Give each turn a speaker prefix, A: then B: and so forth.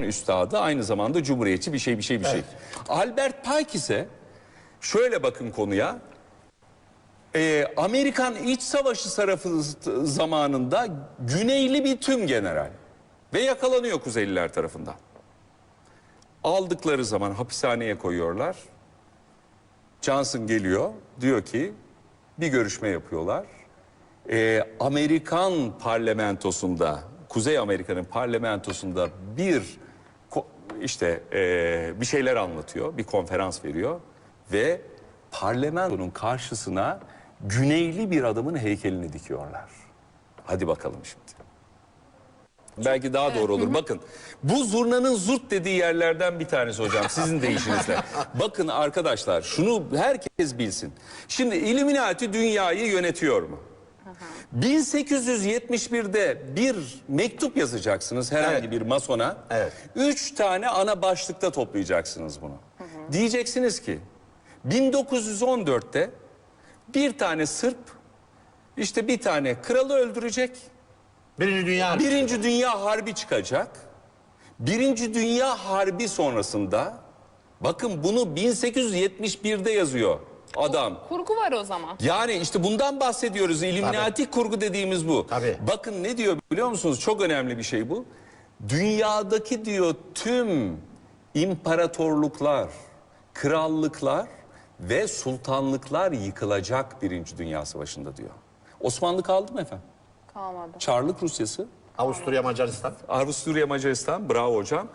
A: üstadı aynı zamanda cumhuriyetçi bir şey bir şey bir şey. Albert Pike ise şöyle bakın konuya. Ee, Amerikan İç Savaşı tarafı zamanında güneyli bir tüm general ve yakalanıyor Kuzeyliler tarafından. Aldıkları zaman hapishaneye koyuyorlar. Johnson geliyor diyor ki bir görüşme yapıyorlar. Ee, Amerikan parlamentosunda Kuzey Amerika'nın parlamentosunda bir işte ee, bir şeyler anlatıyor, bir konferans veriyor ve parlamentonun karşısına güneyli bir adamın heykelini dikiyorlar. Hadi bakalım şimdi. Belki daha doğru olur. Bakın bu zurnanın zurt dediği yerlerden bir tanesi hocam sizin deyişinizle. Bakın arkadaşlar şunu herkes bilsin. Şimdi Illuminati dünyayı yönetiyor mu? 1871'de bir mektup yazacaksınız herhangi
B: Evet.
A: bir masona.
B: Evet.
A: Üç tane ana başlıkta toplayacaksınız bunu. Diyeceksiniz ki 1914'te bir tane Sırp işte bir tane kralı öldürecek.
B: Birinci Dünya Harbi.
A: Birinci Dünya Harbi çıkacak. Birinci Dünya Harbi sonrasında bakın bunu 1871'de yazıyor adam.
C: Kurgu var o zaman.
A: Yani işte bundan bahsediyoruz. İlluminati kurgu dediğimiz bu.
B: Tabii.
A: Bakın ne diyor biliyor musunuz? Çok önemli bir şey bu. Dünyadaki diyor tüm imparatorluklar, krallıklar ve sultanlıklar yıkılacak Birinci Dünya Savaşı'nda diyor. Osmanlı kaldı mı efendim?
C: Kalmadı.
A: Çarlık Rusyası,
B: Avusturya Macaristan.
A: Avusturya Macaristan, bravo hocam.